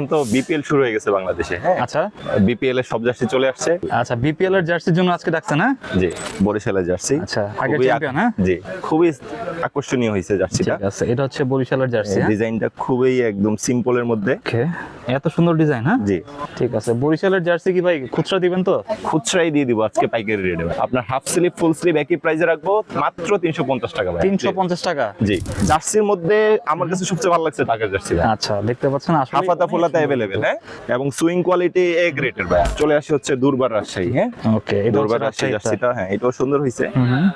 এখন তো বিপিএল শুরু হয়ে গেছে বাংলাদেশে হ্যাঁ। আচ্ছা। বিপিএল এর সব জার্সি চলে আসছে। আচ্ছা বিপিএল এর জার্সির জন্য আজকে ডাকছেন হ্যাঁ? জি বরিশালের জার্সি। আচ্ছা, খুবই champion, হ্যাঁ? জি খুবই আকর্ষণীয় হয়েছে জার্সিটা। ঠিক আছে এটা হচ্ছে বরিশালের জার্সি হ্যাঁ? ডিজাইনটা খুবই একদম সিম্পলের মধ্যে। ওকে এত সুন্দর ডিজাইন হ্যাঁ? জি। ঠিক আছে বরিশালের জার্সি কি ভাই খুচরা দিবেন তো? খুচরাই দিয়ে দিব আজকে পাইকারি রেটে আপনার হাফ স্লিপ ফুল স্লিপ একই প্রাইসে রাখব মাত্র তিনশো পঞ্চাশ টাকা ভাই। তিনশো পঞ্চাশ টাকা? জি জার্সির মধ্যে আমার কাছে সবচেয়ে ভালো লাগছে ঢাকার জার্সি আচ্ছা দেখতে পাচ্ছেন আসলে হাফাতা অ্যাভেলেবেল হ্যাঁ? এবং সুইং কোয়ালিটি এ গ্রেডের ভাই। চলে আসি হচ্ছে দুর্বার রাজশাহী হ্যাঁ? ওকে দুর্বার রাজশাহী জার্সিটা হ্যাঁ এটাও সুন্দর হয়েছে হুম,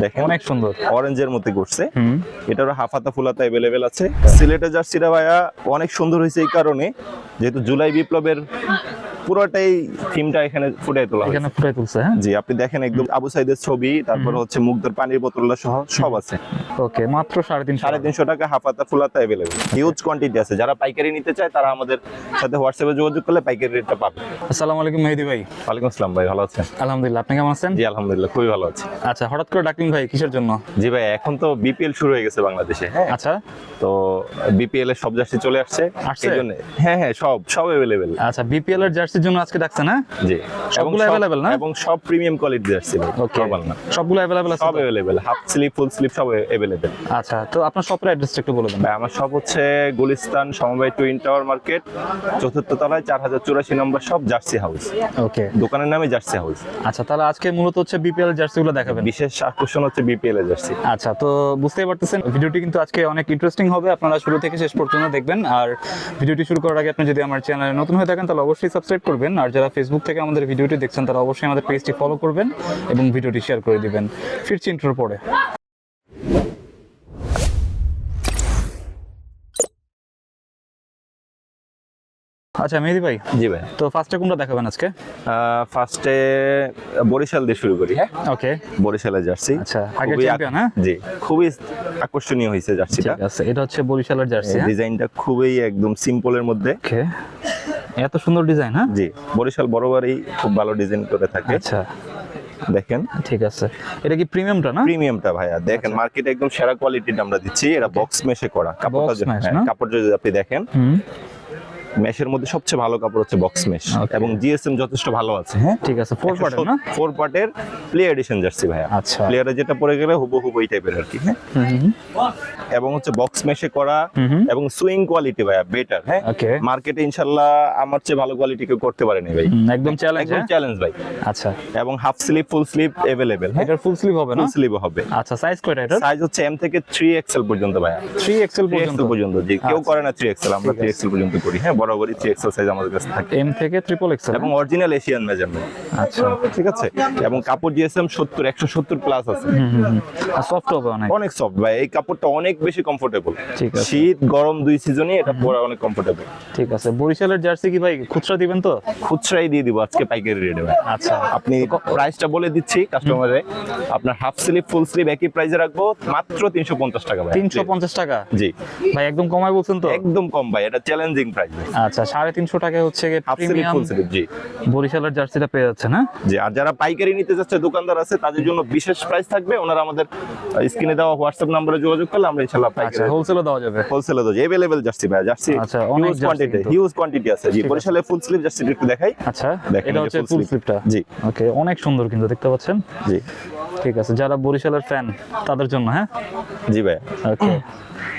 দেখেন অনেক সুন্দর। অরেঞ্জের মধ্যে করছে। এটারও হাফাতা ফুলাতা অ্যাভেলেবেল আছে। সিলেটের জার্সিটা ভাইয়া অনেক সুন্দর হয়েছে এই কারণে। যেহেতু জুলাই বিপ্লবের পুরোটাই থিমটা এখানে ফুটে তোলা এখানে ফুটাই তুলছে হ্যাঁ? জি আপনি দেখেন একদম আবু সাইদের ছবি তারপর হচ্ছে মুগ্ধর পানির বোতলটা সহ সব আছে। ওকে মাত্র সাড়ে তিনশো সাড়ে তিনশো টাকা হাফাতা ফুলাতা অ্যাভেলেবেল হিউজ কোয়ান্টিটি আছে। যারা পাইকারি নিতে চায় তারা আমাদের সাথে হোয়াটসঅ্যাপে যোগাযোগ করলে পাইকারি রেটটা পাবে। আসসালামু আলাইকুম মেহেদি ভাই। ওয়ালাইকুম আসসালাম ভাই ভালো আছেন? আলহামদুলিল্লাহ আপনি কেমন আছেন? জি আলহামদুলিল্লাহ খুবই ভালো আছি। আচ্ছা হঠাৎ করে ডাকলেন ভাই কিসের জন্য? জি ভাই এখন তো বিপিএল শুরু হয়ে গেছে বাংলাদেশে হ্যাঁ। আচ্ছা। তো বিপিএল এর সব জার্সি চলে আসছে। আসছে? জন্য হ্যাঁ হ্যাঁ সব সব অ্যাভেলেবেল আচ্ছা বিপিএল এর জার্সির জন্য আজকে ডাকছেন হ্যাঁ? জি। সবগুলো সব- available না? এবং সব প্রিমিয়াম কোয়ালিটি জার্সি ওকে না। সবগুলো অ্যাভেলেবেল আছে সব? Available half sleeve full sleeve সব অ্যাভেলেবেল আচ্ছা তো আপনার শপের অ্যাড্রেসটা একটু বলে দেন। ভাই আমার সব হচ্ছে গুলিস্তান সমবায় টুইন টাওয়ার মার্কেট চতুর্থ তলায় চার হাজার চুরাশি নম্বর সব জার্সি হাউস ওকে দোকানের নামে জার্সি হাউস আচ্ছা তাহলে আজকে মূলত হচ্ছে বিপিএল জার্সিগুলো দেখাবেন। বিশেষ আকর্ষণ হচ্ছে বিপিএল এর জার্সি আচ্ছা তো বুঝতেই পারতেছেন ভিডিওটি কিন্তু আজকে অনেক ইন্টারেস্টিং হবে। আপনারা শুরু থেকে শেষ পর্যন্ত দেখবেন। আর ভিডিওটি শুরু করার আগে আপনি যদি আমার চ্যানেলে নতুন হয়ে থাকেন তাহলে অবশ্যই সাবস্ক্রাইব করবেন। আর যারা ফেসবুক থেকে আমাদের ভিডিওটি দেখছেন তারা অবশ্যই আমাদের পেজটি ফলো করবেন এবং ভিডিওটি শেয়ার করে দিবেন। ফিরছি ইন্টার পরে। আচ্ছা মেহেদি ভাই। জি ভাই। তো ফার্স্টে কোনটা দেখাবেন আজকে? ফার্স্টে বরিশাল দিয়ে শুরু করি হ্যাঁ? ওকে বরিশালের জার্সি। আচ্ছা, খুবই champion, হ্যাঁ? জি খুবই আকর্ষণীয় হয়েছে জার্সিটা। ঠিক আছে এটা হচ্ছে বরিশালের জার্সি হ্যাঁ? ডিজাইনটা খুবই একদম সিম্পলের মধ্যে। ওকে এত সুন্দর ডিজাইন হ্যাঁ? জি বরিশাল বরাবরই খুব ভালো ডিজাইন করে থাকে। আচ্ছা। দেখেন। ঠিক আছে। এটা কি প্রিমিয়ামটা না? প্রিমিয়ামটা ভাইয়া দেখেন মার্কেটে একদম সেরা কোয়ালিটিটা আমরা দিচ্ছি। এটা বক্স মেশে করা। কাপড়টা যদি- হ্যাঁ? কাপড় যদি আপনি দেখেন। মেশের মধ্যে সবচেয়ে ভালো কাপড় হচ্ছে বক্স মেশ Okay. এবং জিএসএম যথেষ্ট ভালো আছে হ্যাঁ ঠিক আছে ফোর পার্টের না ফোর পার্টের প্লে এডিশন জার্সি ভাইয়া আচ্ছা প্লেয়ারে যেটা পরে গেলে হুবহু ওই টাইপের আর কি হ্যাঁ হুম হুম এবং হচ্ছে বক্স মেশে করা হুম হুম। এবং সুইং কোয়ালিটি ভাইয়া বেটার হ্যাঁ ওকে মার্কেটে ইনশাল্লাহ আমার চেয়ে ভালো কোয়ালিটি কেউ করতে পারেনি ভাই হুম, একদম চ্যালেঞ্জ একদম চ্যালেঞ্জ ভাই আচ্ছা এবং half sleeve full sleeve available হ্যাঁ এটার ফুল স্লিভ হবে না ফুল স্লিপ হবে আচ্ছা সাইজ কয়টা এটার সাইজ হচ্ছে এম থেকে 3 এক্সেল পর্যন্ত ভাইয়া 3 এক্সেল 3 পর্যন্ত এক্সেল পর্যন্ত জি কেউ আচ্ছা। করে না 3 এক্সেল আমরা ঠিক 3 আছে। এক্সেল পর্যন্ত করি হ্যাঁ বরাবরই 3 এক্সেল সাইজ আমাদের কাছে থাকে। এম থেকে ট্রিপল এক্সেল এবং অরিজিনাল এশিয়ান মেজারমেন্ট আচ্ছা। ঠিক আছে? এবং কাপড় জিএসএম 70 170 প্লাস আছে। সফট হবে অনেক। অনেক সফট ভাই এই কাপড়টা অনেক বেশি কমফোর্টেবল ঠিক আছে। শীত গরম দুই সিজনই এটা পরা অনেক কমফোর্টেবল ঠিক আছে। বরিশালের জার্সি কি ভাই খুচরা দিবেন তো? খুচরাই দিয়ে দিব আজকে পাইকারি রেটে ভাই। আচ্ছা। আপনি প্রাইসটা বলে দিচ্ছি কাস্টমারে আপনার হাফ স্লিপ ফুল স্লিপ একই প্রাইসে রাখব মাত্র 350 টাকা ভাই। 350 টাকা? জি। ভাই একদম কমায় বলছেন তো? একদম কম ভাই এটা চ্যালেঞ্জিং প্রাইস আচ্ছা সাড়ে তিনশো টাকা হচ্ছে half sleeve premium full sleeve জি বরিশালের জার্সিটা পেয়ে যাচ্ছে না জি আর যারা পাইকারি নিতে যাচ্ছে দোকানদার আছে তাদের জন্য বিশেষ প্রাইস থাকবে ওনারা আমাদের স্ক্রিনে দেওয়া হোয়াটসঅ্যাপ নম্বরে যোগাযোগ করলে আমরা ইনশাআল্লাহ আচ্ছা পাইকারি হোলসেলও দেওয়া যাবে হোলসেলে দোজ अवेलेबल জার্সি ভাই জার্সি আচ্ছা, অনেক হিউজ jersey কোয়ান্টিটি কিন্তু। হিউজ কোয়ান্টিটি আছে জি ঠিক আছে। বরিশালে ফুল স্লিভ জার্সি একটু দেখাই আচ্ছা দেখেন এটা এই যে হচ্ছে full ফুল sleeve। স্লিপটা জি ওকে অনেক সুন্দর কিন্তু দেখতে পাচ্ছেন জি ঠিক আছে যারা বরিশালের ফ্যান তাদের জন্য হ্যাঁ? জি ভাই। ওকে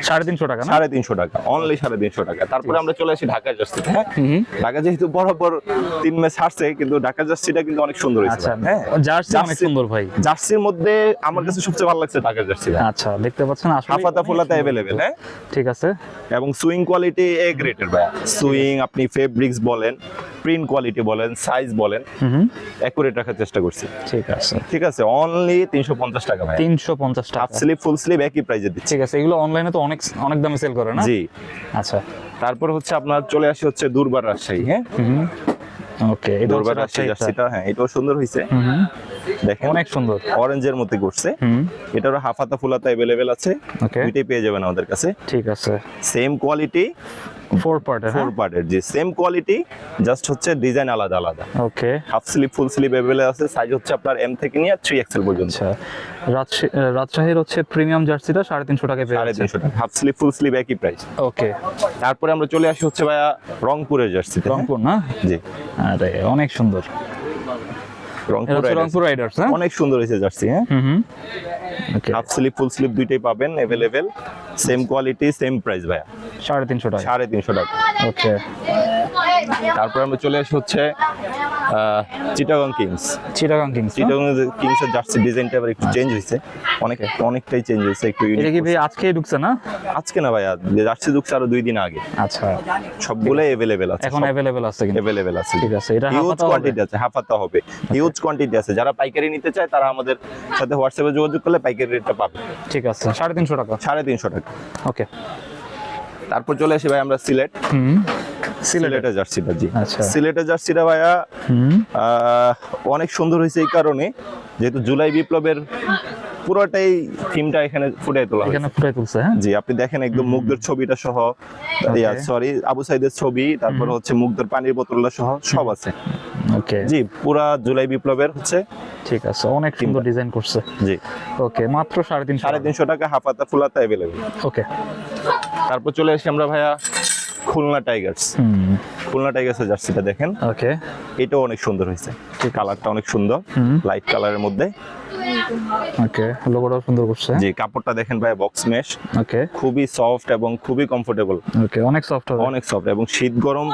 সাড়ে তিনশো টাকা সাড়ে তিনশো টাকা অনলি সাড়ে তিনশো টাকা। তারপরে আমরা চলে আসি ঢাকা জার্সিতে হ্যাঁ? ঢাকা যেহেতু বরাবর তিন ম্যাচ হারছে কিন্তু ঢাকা জার্সিটা কিন্তু অনেক সুন্দর হয়েছে আচ্ছা হ্যাঁ? জার্সি অনেক সুন্দর ভাই। জার্সির মধ্যে আমার কাছে সবচেয়ে ভালো লাগছে ঢাকা জার্সি আচ্ছা দেখতে পাচ্ছেন আসলে হাফাতা ফুলাতা। অ্যাভেলেবেল হ্যাঁ? ঠিক আছে। এবং সুইং কোয়ালিটি এ গ্রেটের ভাই সুইং আপনি ফেব্রিক্স বলেন প্রিন্ট কোয়ালিটি বলেন সাইজ বলেন অ্যাকুরেট রাখার চেষ্টা করছি। ঠিক আছে। ঠিক আছে অনলি তিনশো পঞ্চাশ টাকা ভাই। তিনশো পঞ্চাশ হাফ টাকা স্লিপ ফুল স্লিপ একই প্রাইজে দিচ্ছি। ঠিক আছে এগুলো অনলাইনে তো অনেক অনেক দামে সেল করে না? জি। আচ্ছা। তারপর হচ্ছে আপনার চলে আসি হচ্ছে দুর্বার রাজশাহী। হ্যাঁ? ওকে এই দুর্বার রাজশাহী। জার্সিটা হ্যাঁ এটাও সুন্দর হয়েছে দেখেন অনেক সুন্দর। অরেঞ্জের মধ্যে করছে হুম। এটারও হাফাতা ফুলাতা অ্যাভেলেবেল আছে। ওকে দুইটাই পেয়ে যাবেন আমাদের কাছে। ঠিক আছে। সেম কোয়ালিটি ফোর পার্টের ফোর পার্টের জি সেম কোয়ালিটি জাস্ট হচ্ছে ডিজাইন আলাদা আলাদা। Okay half sleeve full sleeve available আছে সাইজ হচ্ছে আপনার এম থেকে নিয়ে থ্রি এক্সেল পর্যন্ত। আচ্ছা রাজশাহীর হচ্ছে প্রিমিয়াম জার্সিটা সাড়ে তিনশো টাকায় পেয়ে সাড়ে তিনশো টাকা হাফ স্লিপ ফুল স্লিভ একই প্রাইস ওকে তারপরে আমরা চলে আসি হচ্ছে ভাইয়া রংপুরের জার্সিতে? রংপুর না? জি। আরে অনেক সুন্দর। রংপুর। রাইডার্স হ্যাঁ? অনেক সুন্দর হয়েছে জার্সি হ্যাঁ? হাফ স্লিপ ফুল স্লিপ দুইটাই পাবেন available same quality same price ভাইয়া। সাড়ে তিনশো টাকা। সাড়ে তিনশো টাকা। ওকে তারপরে আমরা চলে আসি হচ্ছে Chittagong kings Chittagong kings Chittagong kings এর জার্সি ডিজাইনটা আবার একটু চেঞ্জ হয়েছে। অনেক অনেকটাই চেঞ্জ হয়েছে একটু এটা কি ভাই আজকেই ঢুকছে না? আজকে না ভাইয়া জার্সি ঢুকছে আরও দুই দিন আগে। আচ্ছা। সবগুলোই অ্যাভেলেবেল আছে। এখন অ্যাভেলেবেল আছে কিন্তু। অ্যাভেলেবেল আছে। ঠিক আছে এটা হিউজ কোয়ান্টিটি আছে হাফাতা হবে। হিউজ কোয়ান্টিটি আছে। যারা পাইকারি নিতে চায় তারা আমাদের সাথে হোয়াটসঅ্যাপে যোগাযোগ করলে পাইকারি রেটটা পাবে। ঠিক আছে সাড়ে তিনশো টাকা। সাড়ে তিনশো টাকা। ওকে। তারপর চলে আসি ভাই আমরা সিলেট। হুম। সিলেটে। জার্সিটা জি। আচ্ছা। সিলেটের জার্সিটা ভাইয়া। অনেক সুন্দর হয়েছে এই কারণে যেহেতু জুলাই বিপ্লবের পুরোটাই থিমটা এখানে ফুটে তোলা এখানে ফুটে তুলছে হ্যাঁ? জি আপনি দেখেন একদম মুগ্ধর ছবিটা সহ সরি আবু সাইদের ছবি তারপর হচ্ছে মুগ্ধর পানির বোতলটা সহ সব আছে। ওকে জি পুরা জুলাই বিপ্লবের হচ্ছে ঠিক আছে অনেক সুন্দর ডিজাইন করছে। জি। ওকে মাত্র সাড়ে তিনশো সাড়ে তিনশো টাকা হাফাতা ফুলাতা অ্যাভেলেবেল ওকে তারপর চলে আসি আমরা ভাইয়া খুলনা টাইগার্স। খুলনা টাইগার্সের জার্সিটা দেখেন। ওকে। এটাও অনেক সুন্দর হয়েছে। কালারটা অনেক সুন্দর। লাইট কালারের মধ্যে। ওকে লোগোটাও সুন্দর করছে। যে কাপড়টা দেখেন ভাই বক্স মেশ ওকে। খুবই সফট এবং খুবই কমফোর্টেবল ওকে অনেক সফট হবে। অনেক সফট এবং শীত গরম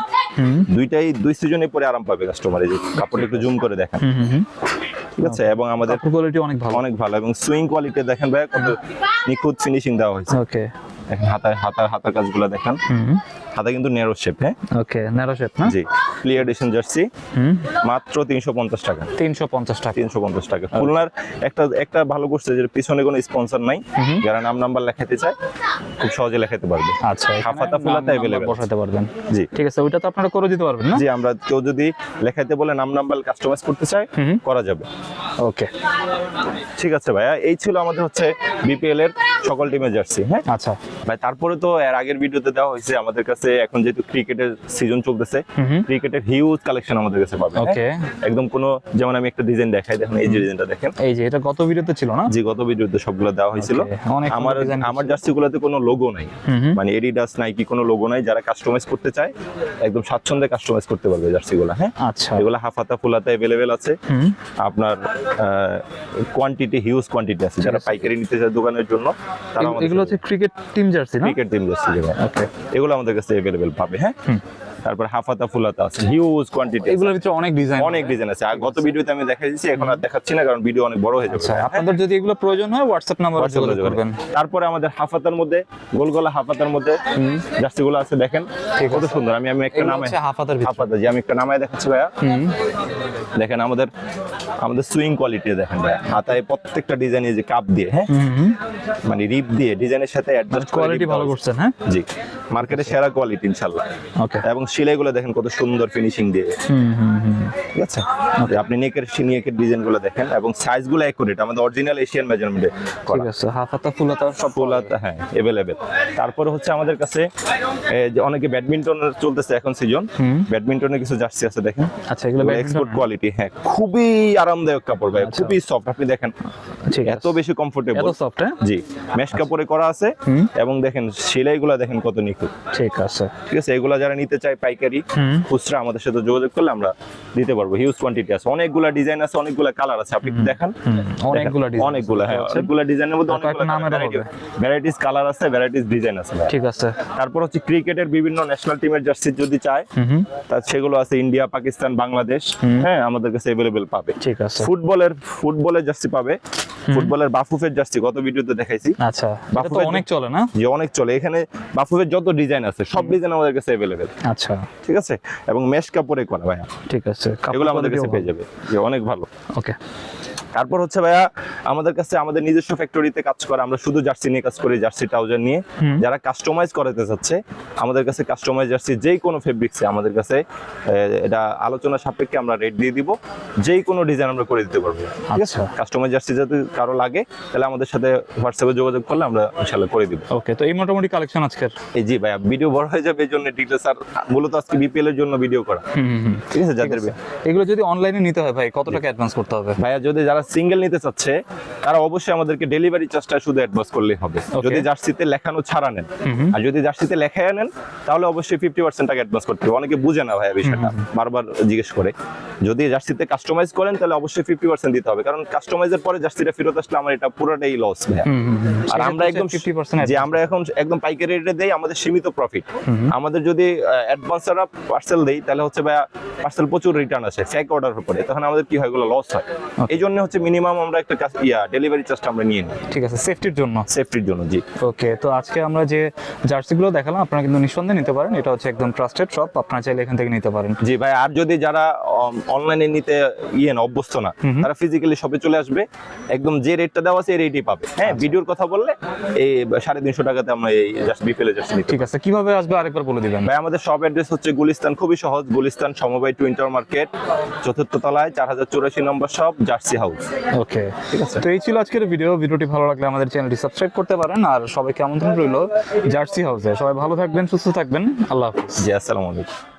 দুইটাই দুই সিজনে পরে আরাম পাবে কাস্টমার এই যে। কাপড়টা একটু জুম করে দেখেন। ঠিক আছে এবং আমাদের কোয়ালিটি অনেক ভালো। অনেক ভালো এবং সুইং কোয়ালিটি দেখেন ভাই কত নিখুঁত ফিনিশিং দেওয়া হয়েছে। ওকে। দেখেন হাতায় হাতার হাতার কাজগুলো দেখেন। হাতা কিন্তু নেরো শেপ হ্যাঁ? ওকে ন্যারো শেপ না? জি ক্লিয়ার এডিশন জার্সি মাত্র তিনশো পঞ্চাশ টাকা। তিনশো পঞ্চাশ টাকা। তিনশো পঞ্চাশ টাকা। খুলনার একটা একটা ভালো করছে যে পিছনে কোনো স্পন্সর নাই। যারা নাম নাম্বার লেখাতে চায় খুব সহজে লেখাতে পারবে। আচ্ছা হাফাতা ফুলাতা বসাতে পারবেন। জি। ঠিক আছে ওইটা তো আপনারা করে দিতে পারবেন না? জি আমরা কেউ যদি লেখাইতে বলে নাম নাম্বার কাস্টমাইজ করতে চায় করা যাবে। ওকে। ঠিক আছে ভাইয়া এই ছিল আমাদের হচ্ছে বিপিএল এর সকল টিমের জার্সি হ্যাঁ? আচ্ছা। ভাই তারপরে তো এর আগের ভিডিওতে দেওয়া হয়েছে আমাদের কাছে এখন যেহেতু ক্রিকেটের সিজন চলতেছে ক্রিকেটের হিউজ কালেকশন আমাদের কাছে পাবে ওকে একদম কোনো যেমন আমি একটা ডিজাইন দেখাই দেখুন এই যে ডিজাইনটা দেখেন। এই যে এটা গত ভিডিওতে ছিল না? যে গত ভিডিওতে সবগুলো দেওয়া হয়েছিল। আমার আমার জার্সি গুলোতে কোনো লোগো নাই। মানে এডিডাস নাইকি কোনো লোগো নাই যারা কাস্টমাইজ করতে চায় একদম স্বাচ্ছন্দ্যে কাস্টমাইজ করতে পারবে জার্সি গুলো হ্যাঁ? আচ্ছা। এগুলো হাফাতা ফুলাতা অ্যাভেলেবেল আছে। আপনার কোয়ান্টিটি হিউজ কোয়ান্টিটি আছে। যারা পাইকারি নিতে চায় দোকানের জন্য তারা এগুলো হচ্ছে ক্রিকেট টিম জার্সি না ক্রিকেট টিম জার্সি ওকে এগুলো আমাদের কাছে অ্যাভেলেবেল পাবে হ্যাঁ? তারপর হাফাতা ফুলাতা আছে হিউজ কোয়ান্টিটি এগুলোর ভিতরে অনেক ডিজাইন অনেক ডিজাইন আছে। আর গত ভিডিওতে আমি দিচ্ছি এখন আর দেখাচ্ছি না কারণ ভিডিও অনেক বড় হয়ে যাবে। আচ্ছা আপনাদের যদি এগুলো প্রয়োজন হয় হোয়াটসঅ্যাপ নাম্বারে যোগাযোগ করবেন। তারপরে আমাদের হাফাতার মধ্যে গোল গলা হাফাতার মধ্যে জার্সি গুলো আছে দেখেন। কত সুন্দর আমি আমি একটা নামে হাফাতার হাফাতা জি আমি একটা নামায় দেখাচ্ছি ভাইয়া। দেখেন আমাদের আমাদের সুইং কোয়ালিটি দেখেন ভাইয়া হাতায় প্রত্যেকটা ডিজাইনে যে কাপ দিয়ে হ্যাঁ? মানে রিপ দিয়ে ডিজাইনের সাথে অ্যাডজাস্ট কোয়ালিটি ভালো করছেন হ্যাঁ? জি। মার্কেটে সেরা কোয়ালিটি ইনশাআল্লাহ। ওকে এবং সেলাইগুলো দেখেন কত সুন্দর ফিনিশিং দিয়ে। হুম হুম হুম ঠিক আছে? আপনি নেকের নেকের ডিজাইনগুলো দেখেন এবং সাইজগুলো অ্যাকুরেট আমাদের অরিজিনাল এশিয়ান মেজারমেন্টে ঠিক আছে হাফাতা ফুলাতা সব পোলা হ্যাঁ অ্যাভেলেবেল তারপরে হচ্ছে আমাদের কাছে যে অনেকে ব্যাডমিন্টন চলতেছে এখন সিজন হুম। ব্যাডমিন্টনের কিছু জার্সি আছে দেখেন। আচ্ছা এগুলো এক্সপোর্ট কোয়ালিটি হ্যাঁ খুবই আরামদায়ক কাপড় ভাই। আচ্ছা। খুবই সফট আপনি দেখেন এত বেশি কমফোর্টেবল এত সফট হ্যাঁ? জি মেশ কাপড়ে করা আছে এবং দেখেন সেলাইগুলো দেখেন কত নিখুঁত। ঠিক আছে। ঠিক আছে এগুলা যারা নিতে চায় পাইকারি খুচরা আমাদের সাথে যোগাযোগ করলে আমরা দিতে পারব। হিউজ কোয়ান্টিটি আছে। অনেকগুলা ডিজাইন আছে অনেকগুলা কালার আছে আপনি দেখান। অনেকগুলা ডিজাইন অনেকগুলা হ্যাঁ অনেকগুলা ডিজাইনের মধ্যে হবে। ভ্যারাইটিস কালার আছে। ভ্যারাইটিস ডিজাইন আছে ঠিক আছে। তারপর হচ্ছে ক্রিকেটের বিভিন্ন ন্যাশনাল টিমের জার্সি যদি চায় হুম সেগুলো আছে ইন্ডিয়া পাকিস্তান বাংলাদেশ হ্যাঁ আমাদের কাছে অ্যাভেলেবেল পাবে। ঠিক আছে। ফুটবলের ফুটবলের জার্সি পাবে। ফুটবলের বাফুফের জার্সি গত ভিডিওতে দেখাইছি। আচ্ছা এটা অনেক চলে না? যে অনেক চলে। এখানে বাফুফের যত ডিজাইন আছে সব ডিজাইন আমাদের কাছে अवेलेबल আচ্ছা। ঠিক আছে? এবং মেশ কাপড়ে করা ভাইয়া। ঠিক আছে এগুলো আমাদের কাছে পেয়ে যাবে। যে অনেক ভালো। ওকে। তারপর হচ্ছে ভাইয়া আমাদের কাছে আমাদের নিজস্ব ফ্যাক্টরিতে কাজ করে আমরা শুধু জার্সি নিয়ে কাজ করি জার্সি ট্রাউজার নিয়ে। যারা কাস্টমাইজ করাতে চাচ্ছে আমাদের কাছে কাস্টমাইজ জার্সি যেই কোনো ফেব্রিক্সে আমাদের কাছে এটা আলোচনা সাপেক্ষে আমরা রেট দিয়ে দিব। যেই কোনো ডিজাইন আমরা করে দিতে পারব। ঠিক আছে? আচ্ছা। কাস্টমাইজ জার্সি যদি কারও লাগে তাহলে আমাদের সাথে হোয়াটসঅ্যাপে যোগাযোগ করলে আমরা ইনশাল্লাহ করে দিব। ওকে তো এই মোটামুটি কালেকশন আজকের? এই জি ভাইয়া ভিডিও বড় হয়ে যাবে এই জন্য ডিটেলস আর মূলত আজকে বিপিএল এর জন্য ভিডিও করা। ঠিক আছে যাদের এগুলো যদি অনলাইনে নিতে হয় ভাই কত টাকা অ্যাডভান্স করতে হবে? ভাইয়া যদি যারা সিঙ্গেল নিতে চাচ্ছে তারা অবশ্যই আমাদেরকে ডেলিভারি চার্জটা শুধু অ্যাডভান্স করলেই হবে. যদি জার্সিতে লেখানো ছাড়া নেন। আর যদি জার্সিতে লেখায় নেন তাহলে অবশ্যই ফিফটি পার্সেন্ট টাকা অ্যাডভান্স করতে হবে। অনেকে বুঝে না ভাইয়া বিষয়টা। বারবার জিজ্ঞেস করে। যদি জার্সিতে কাস্টমাইজ করেন তাহলে অবশ্যই ফিফটি পার্সেন্ট দিতে হবে। কারণ কাস্টমাইজের পরে জার্সিটা ফেরত আসলে আমার এটা পুরোটাই লস আর আমরা একদম ফিফটি পার্সেন্ট যে আমরা এখন একদম পাইকারি রেটে দেই আমাদের সীমিত প্রফিট আমাদের যদি অ্যাডভান্স ছাড়া পার্সেল দেই তাহলে হচ্ছে ভাইয়া পার্সেল প্রচুর রিটার্ন আসে ফেক অর্ডার পরে তখন আমাদের কি হয় এগুলো লস হয়। এই জন্য হচ্ছে মিনিমাম আমরা একটা কাজ- ইয়া ডেলিভারি চার্জটা আমরা নিয়ে নিই। ঠিক আছে সেফটির জন্য। সেফটির জন্য জি। ওকে তো আজকে আমরা যে জার্সিগুলো দেখালাম আপনারা কিন্তু নিঃসন্দেহে নিতে পারেন। এটা হচ্ছে একদম ট্রাস্টেড শপ আপনারা চাইলে এখান থেকে নিতে পারেন। জি ভাই আর যদি যারা অনলাইনে নিতে ইয়ে না অভ্যস্ত না। তারা ফিজিক্যালি শপে চলে আসবে একদম যে রেটটা দেওয়া আছে এই রেটই পাবে। হ্যাঁ ভিডিওর কথা বললে এই সাড়ে তিনশো টাকাতে আমরা এই জাস্ট বিপেলে জাস্ট নিতে ঠিক আছে কীভাবে আসবে আরেকবার বলে দিবেন? ভাই আমাদের শপ অ্যাড্রেস হচ্ছে গুলিস্তান খুবই সহজ গুলিস্তান সমবায় টুইন্টার মার্কেট চতুর্থ তলায় চার হাজার চুরাশি number shop jersey house okay ঠিক আছে? তো এই ছিল আজকের ভিডিও ভিডিওটি ভালো লাগলে আমাদের চ্যানেলটি সাবস্ক্রাইব করতে পারেন। আর সবাইকে আমন্ত্রণ রইল জার্সি হাউসে সবাই ভালো থাকবেন সুস্থ থাকবেন। আল্লাহ হাফিজ। জি আসসালামু আলাইকুম।